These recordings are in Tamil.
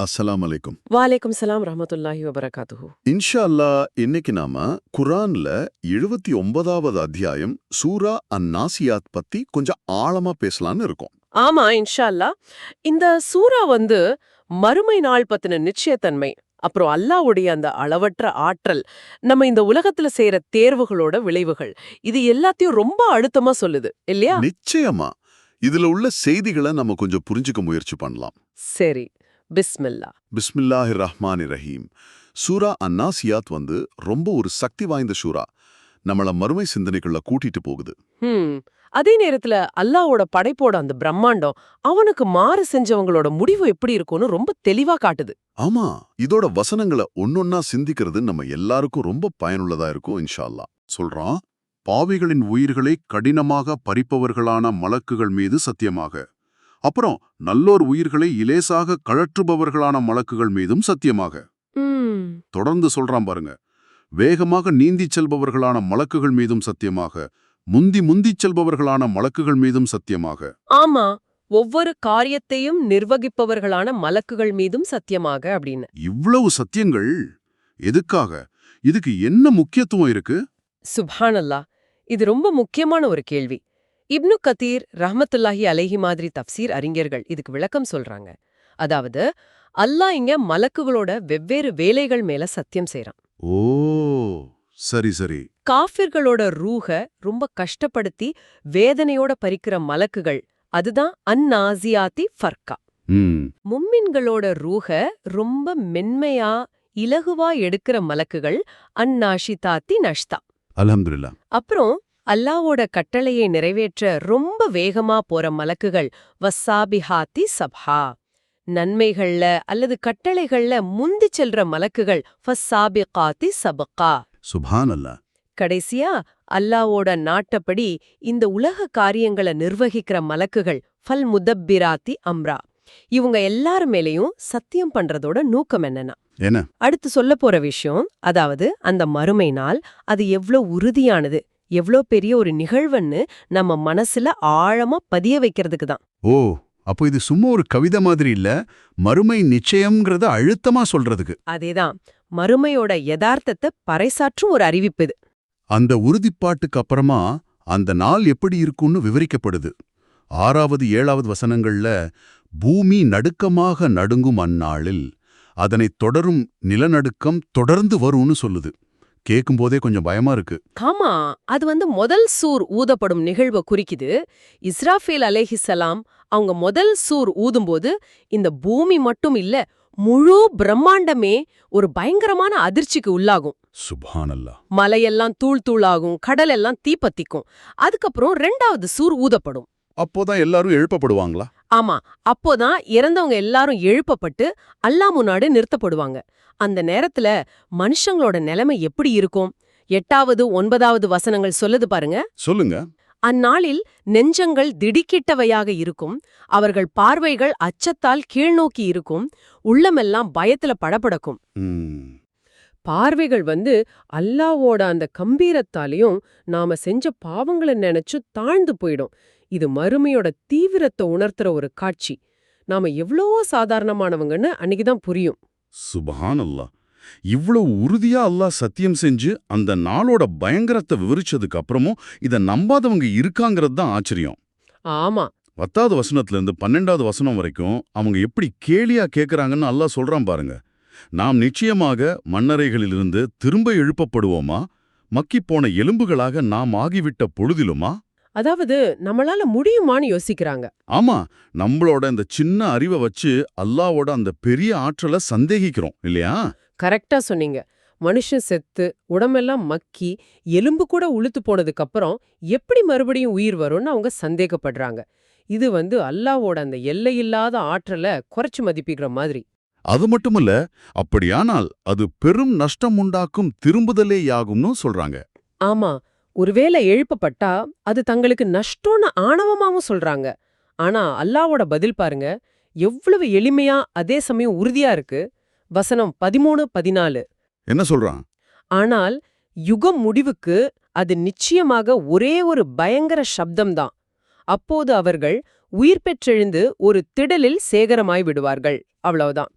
அஸ்ஸலாம் அலைக்கும் வாலேக்கும் சலாம் ரஹமத்துல்லாஹி வபரகாத்துஹு இன்ஷா அல்லாஹ் இன்னைக்கு நாம குரான்ல எழுபத்தி ஒன்பதாவது அத்தியாயம் சூரா அன் நாசியாத் பத்தி கொஞ்சம் ஆழமா பேசலாம்னு இருக்கோம். ஆமா இன்ஷா அல்லாஹ் இந்த சூரா வந்து மறுமை நாள் பத்தின நிச்சயத்தன்மை அப்புறம் அல்லாஹ்வுடைய அந்த அளவற்ற ஆற்றல் நம்ம இந்த உலகத்துல செய்யற தேர்வுகளோட விளைவுகள் இது எல்லாத்தையும் ரொம்ப அழுத்தமா சொல்லுது இல்லையா? நிச்சயமா. இதுல உள்ள செய்திகளை நம்ம கொஞ்சம் புரிஞ்சுக்க முயற்சி பண்ணலாம். சரி. பிஸ்மில்லா. பிஸ்மில்லாஹிர் ரஹ்மானிர் ரஹீம் சூரா அன்னாசியாத் வந்து ரொம்ப ஒரு சக்தி வாய்ந்த சூரா. நம்மள மறுமை சிந்தனைக்குள்ள கூட்டிட்டு போகுது. அதே நேரத்துல அல்லாஹ்வோட படைப்போட அந்த பிரம்மாண்டம் அவனுக்கு மாறு செஞ்சவங்களோட முடிவு எப்படி இருக்கும்னு ரொம்ப தெளிவா காட்டுது. ஆமா. இதோட வசனங்களை ஒன்னொன்னா சிந்திக்கிறது நம்ம எல்லாருக்கும் ரொம்ப பயனுள்ளதா இருக்கும் இன்ஷா அல்லாஹ் சொல்றான் பாவிகளின் உயிர்களை கடினமாக பறிப்பவர்களான மலக்குகள் மீது சத்தியமாக. அப்புறம் நல்லோர் உயிர்களை இலேசாக கழற்றுபவர்களான மலக்குகள் மீதும் சத்தியமாக. தொடர்ந்து சொல்றான் பாருங்க. வேகமாக நீந்திச் செல்பவர்களான மலக்குகள் மீதும் சத்தியமாக. முந்தி முந்திச் செல்பவர்களான மலக்குகள் மீதும் சத்தியமாக. ஆமா ஒவ்வொரு காரியத்தையும் நிர்வகிப்பவர்களான மலக்குகள் மீதும் சத்தியமாக அப்படின்னு. இவ்வளவு சத்தியங்கள் எதுக்காக? இதுக்கு என்ன முக்கியத்துவம் இருக்கு? சுப்ஹானல்லா இது ரொம்ப முக்கியமான ஒரு கேள்வி. இப்னு கதீர் ரஹ்மத்துல்லாஹி அலைஹி மாதிரி தப்சீர் அறிஞர்கள் இதுக்கு விளக்கம் சொல்றாங்க. அதாவது அல்லாஹ் இங்க மலக்குகளோட வெவ்வேறு வேலைகள் மேல சத்தியம் செய்றான். ஓ சரி சரி. காஃபிர்களோட ரூஹ ரொம்ப கஷ்டப்படுத்தி வேதனையோட பறிக்கிற மலக்குகள் அதுதான் அந்நாசியாத்தி ஃபர்கா. மும்மின்களோட ரூஹ ரொம்ப மென்மையா இலகுவா எடுக்கிற மலக்குகள் அந்நாஷிதாத்தி நஷ்தா. அல்ஹம்துலில்லா அப்புறம் அல்லாவோட கட்டளையை நிறைவேற்ற ரொம்ப வேகமா போற மலக்குகள் வஸ்ஸாபிஹாத்தி சப்ஹா. நன்மைகள்ல அல்லது கட்டளைகள்ல முந்தி செல்ற மலக்குகள் ஃபஸ்ஸாபிகாத்தி சபகா. சுபான் அல்லா கடைசியா அல்லாவோட நாட்டப்படி இந்த உலக காரியங்களை நிர்வகிக்கிற மலக்குகள் ஃபல் முதப்பிராத்தி அம்ரா. இவங்க எல்லார் மேலயும் சத்தியம் பண்றதோட நோக்கம் என்னன்னா என்ன? அடுத்து சொல்ல போற விஷயம் அதாவது அந்த மறுமை நாள் அது எவ்ளோ உறுதியானது எவ்ளோ பெரிய ஒரு நிகழ்வுன்னு நம்ம மனசுல ஆழமா பதிய வைக்கிறதுக்கு தான். ஓ அப்போ இது சும்மா ஒரு கவிதை மாதிரி இல்ல. மறுமை நிச்சயம்ங்கிறத அழுத்தமா சொல்றதுக்கு. அதேதான். மறுமையோட யதார்த்தத்தை பறைசாற்றும் ஒரு அறிவிப்பு இது. அந்த உறுதிப்பாட்டுக்கு அப்புறமா அந்த நாள் எப்படி இருக்கும்னு விவரிக்கப்படுது. ஆறாவது ஏழாவது வசனங்கள்ல பூமி நடுக்கமாக நடுங்கும் அந்நாளில் அதனைத் தொடரும் நிலநடுக்கம் தொடர்ந்து வரும்னு சொல்லுது. கேட்கும்போதே கொஞ்சம் பயமா இருக்கு. ஆமா அது வந்து முதல் சூர் ஊதப்படும் நிகழ்வை குறிக்குது. இஸ்ராஃபேல் அலேஹிசலாம் அவங்க முதல் சூர் ஊதும்போது இந்த பூமி மட்டும் இல்ல முழு பிரம்மாண்டமே ஒரு பயங்கரமான அதிர்ச்சிக்கு உள்ளாகும். சுபானல்லா. மலையெல்லாம் தூள் தூளாகும் கடல் எல்லாம் தீப்பத்திக்கும் அதுக்கப்புறம் ரெண்டாவது சூர் ஊதப்படும். அப்போதான் எல்லாரும் எழுப்பப்படுவாங்களா? ஆமா அப்போதான் இறந்தவங்க எல்லாரும் எழுப்பப்பட்டு அல்லா முன்னாடி நிறுத்தப்படுவாங்க. அந்த நேரத்துல மனுஷங்களோட நிலைமை எப்படி இருக்கும்? எட்டாவது ஒன்பதாவது வசனங்கள் சொல்லுது பாருங்க. சொல்லுங்க. அந்நாளில் நெஞ்சங்கள் திடுக்கிட்டவையாக இருக்கும். அவர்கள் பார்வைகள் அச்சத்தால் கீழ்நோக்கி இருக்கும். உள்ளமெல்லாம் பயத்துல படபடக்கும் பார்வைகள் வந்து அல்லாவோட அந்த கம்பீரத்தாலையும் நாம செஞ்ச பாவங்களை நினைச்சு தாழ்ந்து போயிடும். இது மறுமையோட தீவிரத்தை உணர்த்துற ஒரு காட்சி. நாம எவ்வளவோ சாதாரணமானவங்கன்னு அன்னைக்குதான் புரியும். சுபஹானல்லா இவ்வளவு உறுதியா அல்லாஹ் சத்தியம் செஞ்சு அந்த நாளோட பயங்கரத்தை விவரிச்சதுக்கு அப்புறமும் இத நம்பாதவங்க இருக்காங்கிறது தான் ஆச்சரியம். ஆமா. பத்தாவது வசனத்துல இருந்து பன்னெண்டாவது வசனம் வரைக்கும் அவங்க எப்படி கேலியா கேக்குறாங்கன்னு அல்லாஹ் சொல்றான் பாருங்க. நாம் நிச்சயமாக மண்ணறைகளிலிருந்து திரும்ப எழுப்பப்படுவோமா? மக்கிப் போன எலும்புகளாக நாம் ஆகிவிட்ட பொழுதிலுமா? அதாவது நம்மளால முடியுமான்னு யோசிக்கிறாங்க. ஆமா நம்மளோட இந்த சின்ன அறிவை வச்சு அல்லாவோட அந்த பெரிய ஆற்றலை சந்தேகிக்கிறோம் இல்லையா? கரெக்டா சொன்னீங்க. மனுஷன் செத்து உடம்பெல்லாம் மக்கி எலும்பு கூட உளுத்து போனதுக்கு அப்புறம் எப்படி மறுபடியும் உயிர் வரும்னு அவங்க சந்தேகப்படுறாங்க. இது வந்து அல்லாவோட அந்த எல்லையில்லாத ஆற்றலை குறைச்சு மதிப்பிக்கிற மாதிரி. அது மட்டுமல்ல அப்படியானால் அது பெரும் நஷ்டம் உண்டாக்கும் திரும்புதலேயாகும்னு சொல்றாங்க. ஆமா ஒருவேளை எழுப்பப்பட்டா அது தங்களுக்கு நஷ்டம்னு ஆணவமாவும் சொல்றாங்க. ஆனா அல்லாவோட பதில் பாருங்க எவ்வளவு எளிமையா அதே சமயம் உறுதியா இருக்கு. வசனம் பதிமூணு பதினாலு. என்ன சொல்றான்? ஆனால் யுகம் முடிவுக்கு அது நிச்சயமாக ஒரே ஒரு பயங்கர சப்தம்தான். அப்போது அவர்கள் உயிர் பெற்றெழுந்து ஒரு திடலில் சேகரமாய் விடுவார்கள். அவ்வளவுதான்.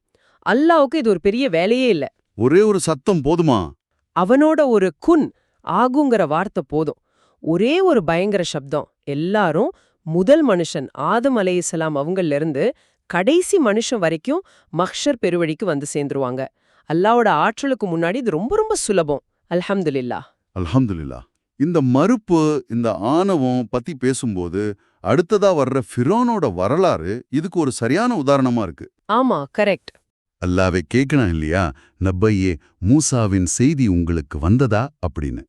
அல்லாவுக்கு இது ஒரு பெரிய வேலையே இல்ல. ஒரே ஒரு சத்தம் போதுமா? அவனோட ஒரு குன் ஆகுங்கிற வார்த்தை போதும். ஒரே ஒரு பயங்கர சப்தம். எல்லாரும் முதல் மனுஷன் ஆதம் அலைஹிஸ்ஸலாம் அவங்கள்ல இருந்து கடைசி மனுஷன் வரைக்கும் மஹ்ஷர் பெருவழிக்கு வந்து சேர்ந்துருவாங்க. அல்லாவோட ஆற்றலுக்கு முன்னாடி இது ரொம்ப ரொம்ப சுலபம். அல்ஹம்துலில்லா அல்ஹம்துலில்லா இந்த மறுப்பு இந்த ஆணவம் பத்தி பேசும்போது அடுத்ததா வர்ற ஃபிரோனோட வரலாறு இதுக்கு ஒரு சரியான உதாரணமா இருக்கு. ஆமா கரெக்ட் அல்லாவே கேட்கணும் இல்லையா? நப்பையே மூசாவின் செய்தி உங்களுக்கு வந்ததா? அப்படின்னு.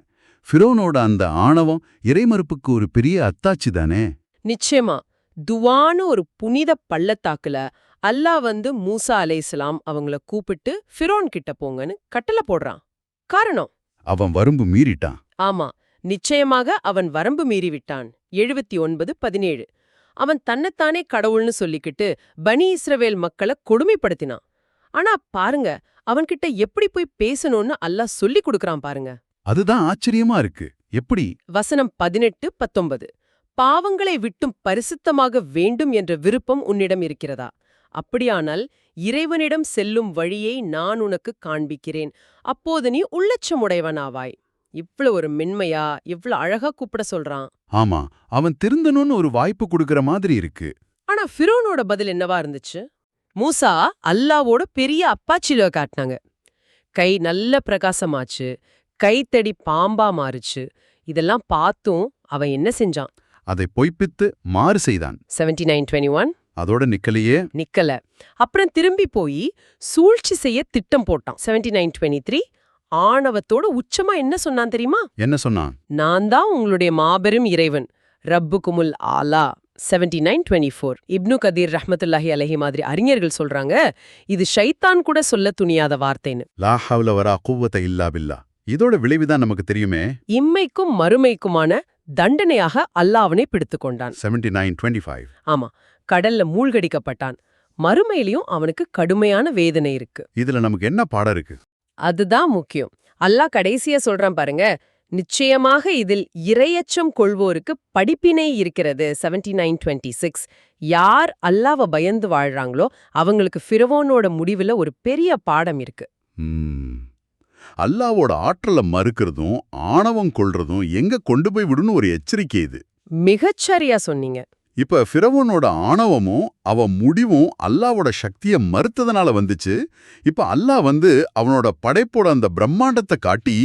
ஃபிரோனோட அந்த ஆணவம் இறைமறுப்புக்கு ஒரு பெரிய அத்தாட்சி தானே? நிச்சயமா. துவான்னு ஒரு புனித பள்ளத்தாக்குல அல்லாஹ் வந்து மூசா அலைஹிஸ்ஸலாம் அவங்கள கூப்பிட்டு ஃபிரோன் கிட்ட போங்கன்னு கட்டளை போடுறான். காரணம்? அவன் வரம்பு மீறிட்டான். ஆமா. நிச்சயமாக அவன் வரம்பு மீறி விட்டான். எழுபத்தி ஒன்பது பதினேழு. அவன் தன்னைத்தானே கடவுள்னு சொல்லிக்கிட்டு பனி இஸ்ரவேல் மக்களை கொடுமைப்படுத்தினான். ஆனா பாருங்க அவன்கிட்ட எப்படி போய் பேசணும்னு அல்லாஹ் சொல்லி கொடுக்கறான் பாருங்க. அதுதான் ஆச்சரியமா இருக்கு. எப்படி? வசனம் பதினெட்டு பத்தொன்பது. பாவங்களை விட்டும் பரிசுத்தமாக வேண்டும் என்ற விருப்பம் உன்னிடம் இருக்கிறதா? அப்படியானால் இறைவனிடம் செல்லும் வழியை நான் உனக்கு காண்பிக்கிறேன். அப்போது நீ உள்ளச்சமுடையவனாவாய். இவ்வளவு ஒரு மென்மையா இவ்வளவு அழகா கூப்பிட சொல்றான். ஆமா அவன் திருந்தணும்னு ஒரு வாய்ப்பு கொடுக்கற மாதிரி இருக்கு. ஆனா ஃபிரோனோட பதில் என்னவா இருந்துச்சு? மூசா அல்லாவோட பெரிய அப்பாச்சில காட்டினாங்க. கை நல்ல பிரகாசமாச்சு. கைத்தடி பாம்பா மாறுச்சு. இதெல்லாம் பார்த்தும் அவன் என்ன செஞ்சான்? அதை பொய்ப்பித்து மாறு செய்தான். செவன்டி நைன் டுவெண்ட்டி ஒன் அதோட நிக்கலையே. நிக்கல. அப்புறம் திரும்பி போய் சூழ்ச்சி செய்ய திட்டம் போட்டான். செவன்டி நைன் டுவெண்ட்டி த்ரீ ஆணவத்தோட உச்சமா என்ன சொன்னான் தெரியுமா? என்ன சொன்னான்? நான் தான் உங்களுடைய மாபெரும் இறைவன். ரப்புகுமுல் ஆலா. Seventy nine twenty four Ibn Kathir ரஹ்மத்துல்லாஹி அலஹி மாதிரி அறிஞர்கள் சொல்றாங்க இது ஷைத்தான் கூட சொல்ல துணியாத வார்த்தைன்னு. லா ஹவ்ல வரா குவ்வத்த இல்லா பில்லா. இதோட விளைவுதான் நமக்கு தெரியுமே? இம்மைக்கும் மறுமைக்குமான தண்டனையாக அல்லாஹ்வனை பிடித்துக் கொண்டான். செவன்டி நைன் டுவெண்ட்டி ஃபைவ் ஆமா கடல்ல மூழ்கடிக்கப்பட்டான். மறுமையிலயும் அவனுக்கு கடுமையான வேதனை இருக்கு. இதுல நமக்கு என்ன பாடம் இருக்கு? அதுதான் முக்கியம். அல்லாஹ் கடைசியா சொல்றான் பாருங்க நிச்சயமாக இதில் இரையச்சம் கொள்வோருக்கு படிப்பினை இருக்கிறது. செவன்டி நைன் டுவெண்ட்டி சிக்ஸ் யார் அல்லாவ பயந்து வாழ்றாங்களோ அவங்களுக்கு ஃபிரவோனோட முடிவுல ஒரு பெரிய பாடம் இருக்கு. அல்லாவோட ஆற்றலை மறுக்கிறதும் ஆணவம் கொள்றதும் எங்க கொண்டு போய் விடுன்னு ஒரு எச்சரிக்கை இது. மிகச்சரியா சொன்னீங்க. இப்ப ஃபிரவோனோட ஆணவமும் அவ முடிவும் அல்லாவோட சக்தியை மறுத்ததுனால வந்துச்சு. இப்ப அல்லாஹ் வந்து அவனோட படைப்போட அந்த பிரம்மாண்டத்தை காட்டி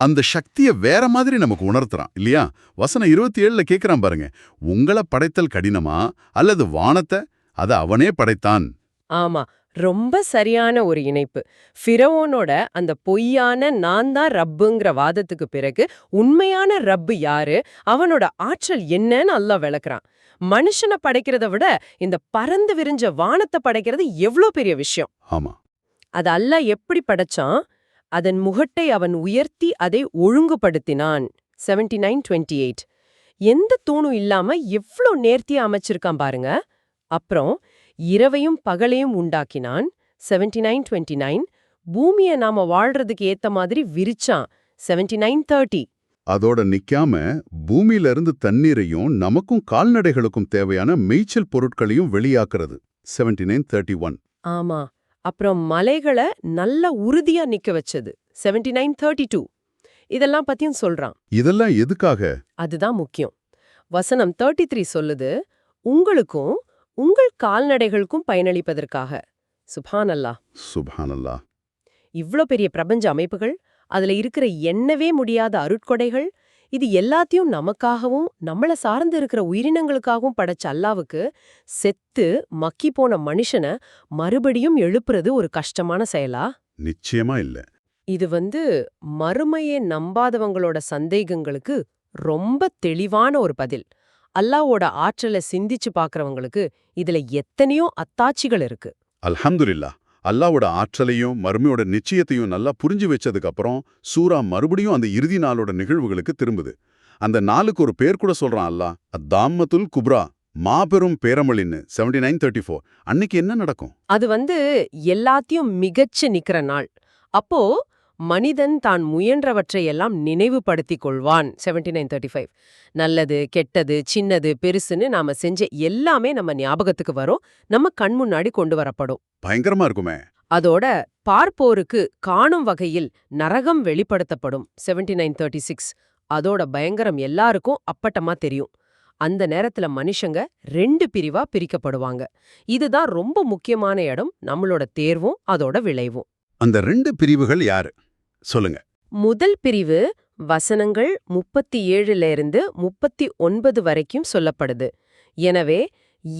அந்த சக்தியை வேற மாதிரி நமக்கு உணர்த்துறான் இல்லையா? வசனம் இருபத்தி ஏழுல கேக்குறான் பாருங்க உங்களை படைத்தல் கடினமா? அல்லது வானத்தை? அதை அவனே படைத்தான். ஆமா ரொம்ப சரியான ஒரு இணைப்பு. ஃபிரவோனோட அந்த பொய்யான நான் தான் ரப்புங்கிற வாதத்துக்கு பிறகு உண்மையான ரப்பு யாரு? அவனோட ஆற்றல் என்னன்னு அல்லாஹ் விளக்குறான். மனுஷனை படைக்கிறத விட இந்த பறந்து விரிஞ்ச வானத்தை படைக்கிறது எவ்ளோ பெரிய விஷயம். ஆமா. அது அல்லாஹ் எப்படி படைச்சான்? அதன் முகட்டை அவன் உயர்த்தி அதை ஒழுங்குபடுத்தினான். செவன்டி நைன் டுவெண்ட்டி எயிட் எந்த தூணும் இல்லாம எவ்ளோ நேர்த்தியா அமைச்சிருக்கான் பாருங்க. அப்புறம் இரவையும் பகலையும் உண்டாக்கினான். செவன்டி நைன் டுவெண்ட்டி நைன் பூமியை நாம வாழ்றதுக்கு ஏத்த மாதிரி விரிச்சான். செவன்டி நைன் தேர்ட்டி அதோட நிக்காம பூமியில இருந்து தண்ணீரையும் நமக்கும் கால்நடைகளுக்கும் தேவையான மேய்ச்சல் பொருட்களையும் வெளியாக்குறது. செவன்டி நைன் தேர்ட்டி ஒன் ஆமா. அப்புறம் மலைகளை நல்ல உறுதியா நிக்க வச்சது. செவன்டி நைன் தேர்ட்டி டூ இதெல்லாம் பத்தியும் சொல்றான். இதெல்லாம் எதுக்காக? அதுதான் முக்கியம். வசனம் தேர்ட்டி த்ரீ சொல்லுது உங்களுக்கும் உங்கள் கால்நடைகளுக்கும் பயனளிப்பதற்காக. சுபானல்லா சுபானல்லா இவ்ளோ பெரிய பிரபஞ்ச அமைப்புகள் அதுல இருக்கிற எண்ணவே முடியாத அருட்கொடைகள் இது எல்லாத்தையும் நமக்காகவும் நம்மள சார்ந்து இருக்கிற உயிரினங்களுக்காகவும் படைச்ச அல்லாவுக்கு செத்து மக்கி போன மனுஷனை மறுபடியும் எழுப்புறது ஒரு கஷ்டமான செயலா? நிச்சயமா இல்ல. இது வந்து மறுமையை நம்பாதவங்களோட சந்தேகங்களுக்கு ரொம்ப தெளிவான ஒரு பதில். அல்லாவோட ஆற்றலை சிந்திச்சு பார்க்கறவங்களுக்கு இதுல எத்தனையோ அத்தாட்சிகள் இருக்கு. அல்ஹம்துலில்லா அல்லாவோட ஆற்றலையும் மறுமையோட நிச்சயத்தையும் நல்லா புரிஞ்சு வச்சதுக்கு அப்புறம் சூரா மறுபடியும் அந்த இறுதி நாளோட நிகழ்வுகளுக்கு திரும்புது. அந்த நாளுக்கு ஒரு பேர் கூட சொல்றான் அல்லாஹ் அத்தாமத்துல் குப்ரா மாபெரும் பேரமளின்னு செவன்டி நைன் தேர்ட்டி ஃபோர் அன்னைக்கு என்ன நடக்கும்? அது வந்து எல்லாத்தையும் மிகச்சு நிக்கிற நாள். அப்போ மனிதன் தான் முயன்றவற்றை எல்லாம் நினைவுபடுத்திக் கொள்வான். செவன்டி நைன் தேர்ட்டி ஃபைவ் நல்லது கெட்டது சின்னது பெருசுன்னு நாம செஞ்ச எல்லாமே நம்ம ஞாபகத்துக்கு வரும். நம்ம கண் முன்னாடி கொண்டு வரப்படும். பயங்கரமா இருக்குமே. அதோட பார்ப்போருக்கு காணும் வகையில் நரகம் வெளிப்படுத்தப்படும். 7936 நைன் தேர்ட்டி சிக்ஸ் அதோட பயங்கரம் எல்லாருக்கும் அப்பட்டமா தெரியும். அந்த நேரத்துல மனுஷங்க ரெண்டு பிரிவா பிரிக்கப்படுவாங்க. இதுதான் ரொம்ப முக்கியமான இடம். நம்மளோட தேர்வும் அதோட விளைவும். அந்த ரெண்டு பிரிவுகள் யாரு? சொல்லுங்க. முதல் பிரிவு வசனங்கள் முப்பத்தி ஏழுல இருந்து முப்பத்தி ஒன்பது வரைக்கும் சொல்லப்படுது. எனவே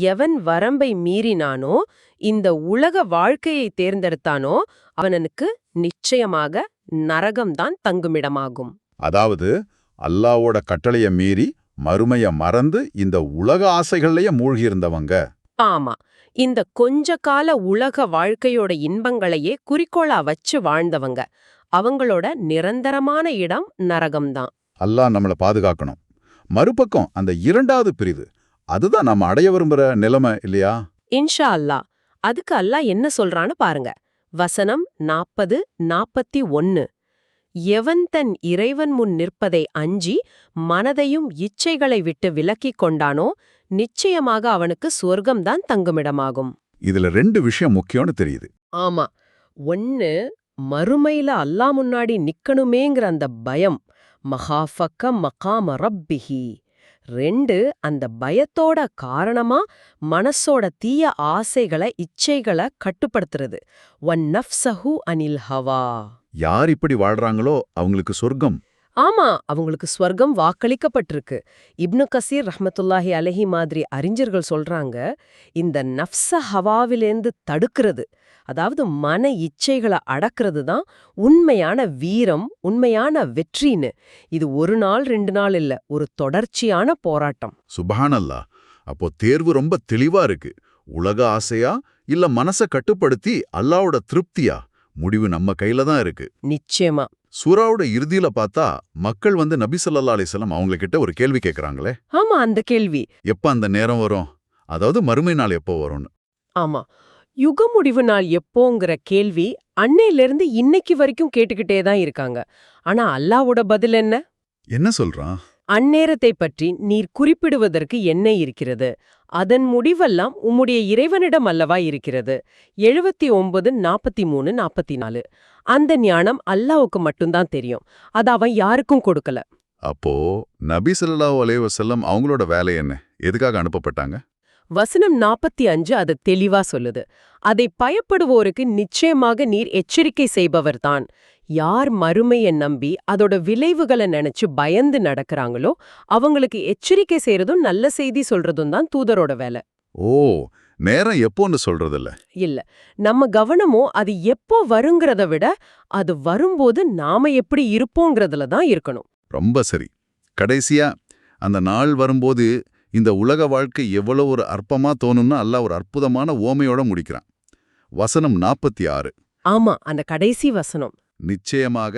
எவன் வரம்பை மீறினானோ இந்த உலக வாழ்க்கையை தேர்ந்தெடுத்தானோ அவனுக்கு நிச்சயமாக நரகம்தான் தங்குமிடமாகும். அதாவது அல்லாவோட கட்டளைய மீறி மறுமைய மறந்து இந்த உலக ஆசைகள்லயே மூழ்கி இருந்தவங்க ஆமா. இந்த கொஞ்ச கால உலக வாழ்க்கையோட இன்பங்களையே குறிக்கோளா வச்சு வாழ்ந்தவங்க. அவங்களோட நிரந்தரமான இடம் நரகம்தான். அல்லாஹ் நம்மள பாதுகாக்கணும். மறுபக்கம் அந்த இரண்டாவது பிரிவு. அதுதான் நம்ம அடைய விரும்புற நிலைமை இல்லையா? இன்ஷா அல்லாஹ் அதுக்கு அல்லாஹ் என்ன சொல்றான்னு பாருங்க. வசனம் நாப்பது நாப்பத்தி ஒன்னு. எவன் தன் இறைவன் முன் நிற்பதை அஞ்சி மனதையும் இச்சைகளை விட்டு விலக்கிக் கொண்டானோ நிச்சயமாக அவனுக்கு சொர்க்கம்தான் தங்குமிடமாகும். இதுல ரெண்டு விஷயம் முக்கியம்னு தெரியுது. ஆமா. ஒன்னு மறுமையில அல்லாஹ் முன்னாடி நிக்கணுமேங்கிற அந்த பயம். மகாஃபக்க மகாம ரப்பிஹி. ரெண்டு அந்த பயத்தோட காரணமா மனசோட தீய ஆசைகளை இச்சைகளை கட்டுப்படுத்துறது. ஒன் நஃப்சஹு அனில் ஹவா. யார் இப்படி வாழ்றாங்களோ அவங்களுக்கு சொர்க்கம். ஆமா அவங்களுக்கு ஸ்வர்க்கம் வாக்களிக்கப்பட்டிருக்கு. இப்னு கசீர் ரஹ்மத்துல்லாஹி அலஹி மாதிரி அறிஞர்கள் சொல்றாங்க இந்த நஃப்ஸ ஹவாவிலேந்து தடுக்கிறது. அதாவது மன இச்சைகளை அடக்கிறது தான் உண்மையான வீரம் உண்மையான வெற்றின்னு. இது ஒரு நாள் ரெண்டு நாள் இல்ல ஒரு தொடர்ச்சியான போராட்டம். சுபஹானல்லா. அப்போ தேர்வு ரொம்ப தெளிவா இருக்கு. உலக ஆசையா இல்ல மனச கட்டுப்படுத்தி அல்லாவோட திருப்தியா? முடிவு நம்ம கையில தான் இருக்கு. நிச்சயமா. சூராவோட இறுதியில பார்த்தா மக்கள் வந்து நபி ஸல்லல்லாஹு அலைஹி வஸல்லம் அவங்க கிட்ட ஒரு கேள்வி கேக்குறாங்களே? ஆமா அந்த கேள்வி. எப்ப அந்த நேரம் வரும்? அதாவது மறுமை நாள் எப்போ வரும்னு? ஆமா. யுக முடிவு நாள் எப்போங்கிற கேள்வி அன்னையிலிருந்து இன்னைக்கு வரைக்கும் கேட்டுக்கிட்டே தான் இருக்காங்க. ஆனா அல்லாவோட பதில் என்ன? என்ன சொல்றான்? அந்நேரத்தை பற்றி நீர் குறிப்பிடுவதற்கு என்ன இருக்கிறது? அதன் முடிவெல்லாம் உம்முடைய இறைவனிடம் அல்லவா இருக்கிறது? எழுபத்தி ஒன்பது நாற்பத்தி மூணு நாற்பத்தி நாலு அந்த ஞானம் அல்லாவுக்கு மட்டும்தான் தெரியும். அது அவன் யாருக்கும் கொடுக்கல. அப்போ நபி ஸல்லல்லாஹு அலைஹி வஸல்லம் அவங்களோட வேலை என்ன? எதுக்காக அனுப்பப்பட்டாங்க? வசனம் நாற்பத்தி அஞ்சு அது தெளிவா சொல்லுது. அதை பயப்படுவோருக்கு நிச்சயமாக நீர் எச்சரிக்கை செய்பவர்தான். யார் மறுமையை நம்பி அதோட விளைவுகளை நினைச்சு பயந்து நடக்கறாங்களோ அவங்களுக்கு எச்சரிக்கை செய்யறதும் நல்ல செய்தி சொல்றதும் தான் தூதரோட வேலை. ஓ நேரம் எப்போன்னு சொல்றதில்ல. இல்ல நம்ம கவனமோ அது எப்போ வருங்கிறத விட அது வரும்போது நாம எப்படி இருப்போங்கிறதுல தான் இருக்கணும். ரொம்ப சரி. கடைசியா அந்த நாள் வரும்போது இந்த உலக வாழ்க்கை எவ்வளவு ஒரு அற்பமா தோணும்னு அல்லாஹ் ஒரு அற்புதமான ஓமையோட முடிக்கிறான். வசனம் நாற்பத்தி ஆறு ஆமா அந்த கடைசி வசனம். நிச்சயமாக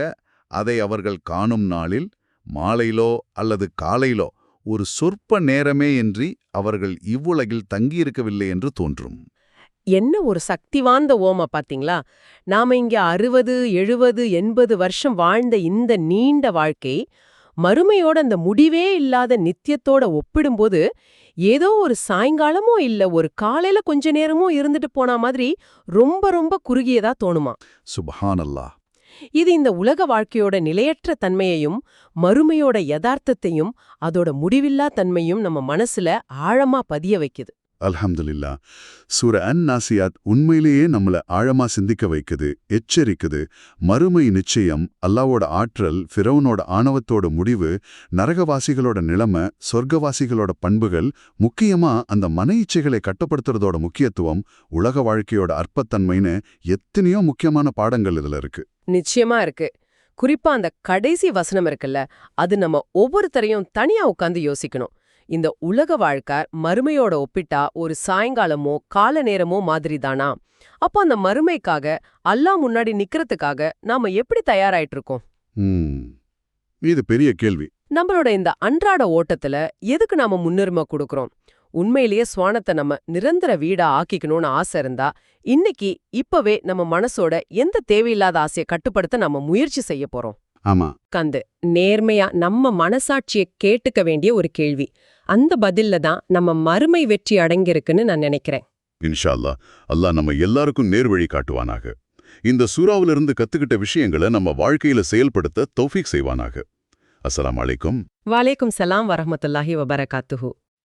அதை அவர்கள் காணும் நாளில் மாலையிலோ அல்லது காலையிலோ ஒரு சொற்ப நேரமே இன்றி அவர்கள் இவ்வுலகில் தங்கியிருக்கவில்லை என்று தோன்றும். என்ன ஒரு சக்தி வாய்ந்த ஓம பாத்தீங்களா? நாம இங்க அறுபது எழுபது எண்பது வருஷம் வாழ்ந்த இந்த நீண்ட வாழ்க்கை மறுமையோட அந்த முடிவே இல்லாத நித்தியத்தோட ஒப்பிடும்போது ஏதோ ஒரு சாயங்காலமோ இல்ல ஒரு காலையில கொஞ்ச நேரமோ இருந்துட்டு போன மாதிரி ரொம்ப ரொம்ப குறுகியதா தோணுமா? சுபஹானல்லாஹ் இது இந்த உலக வாழ்க்கையோட நிலையற்ற தன்மையையும் மறுமையோட யதார்த்தத்தையும் அதோட முடிவில்லா தன்மையும் நம்ம மனசுல ஆழமா பதிய வைக்குது. அல்ஹம்துலில்லா. சூர அன் நாசியாத் உண்மையிலேயே நம்மள ஆழமா சிந்திக்க வைக்குது எச்சரிக்குது. மறுமை நிச்சயம் அல்லாவோட ஆற்றல் ஃபிரௌனோட ஆணவத்தோட முடிவு நரகவாசிகளோட நிலைமை சொர்க்கவாசிகளோட பண்புகள் முக்கியமா அந்த மன இச்சைகளை கட்டுப்படுத்துறதோட முக்கியத்துவம் உலக வாழ்க்கையோட அற்பத்தன்மைன்னு எத்தனையோ முக்கியமான பாடங்கள் இதுல இருக்கு. நிச்சயமா இருக்கு. குறிப்பா அந்த கடைசி வசனம் இருக்குல்ல அது நம்ம ஒவ்வொருத்தரையும் தனியா உட்காந்து யோசிக்கணும். இந்த உலக வாழ்க்கை மறுமையோட ஒப்பிட்டா ஒரு சாயங்காலமோ கால நேரமோ மாதிரி தானா அப்போ அந்த மறுமைக்காக அல்லாஹ் முன்னாடி நிக்கிறதுக்காக நாம எப்படி தயாராயிட்டு இருக்கோம் ம். இது பெரிய கேள்வி. நம்மளோட இந்த அன்றாட ஓட்டத்துல எதுக்கு நாம முன்னுரிமை கொடுக்கறோம்? உண்மையிலேயே சுவானத்தை நம்ம நிரந்தர வீடா ஆக்கிக்கணும்னு ஆசை இருந்தா இன்னைக்கு இப்பவே நம்ம மனசோட எந்த தேவையில்லாத ஆசையை கட்டுப்படுத்த நம்ம முயற்சி செய்ய போறோம்? ஆமா. கந்து நேர்மையா நம்ம மனசாட்சியை கேட்டுக்க வேண்டிய ஒரு கேள்வி. அந்த பதில்ல தான் நம்ம மறுமை வெற்றி அடங்கியிருக்குன்னு நான் நினைக்கிறேன். இன்ஷா அல்லாஹ் அல்லாஹ் நம்ம எல்லாருக்கும் நேர்வழி காட்டுவானாக. இந்த சூறாவிலிருந்து கத்துக்கிட்ட விஷயங்களை நம்ம வாழ்க்கையில செயல்படுத்த தௌஃபீக் செய்வானாக. அஸ்ஸலாமு அலைக்கும். வாலேக்கும் சலாம் வரஹ்மத்துல்லாஹி வபரகாத்துஹு.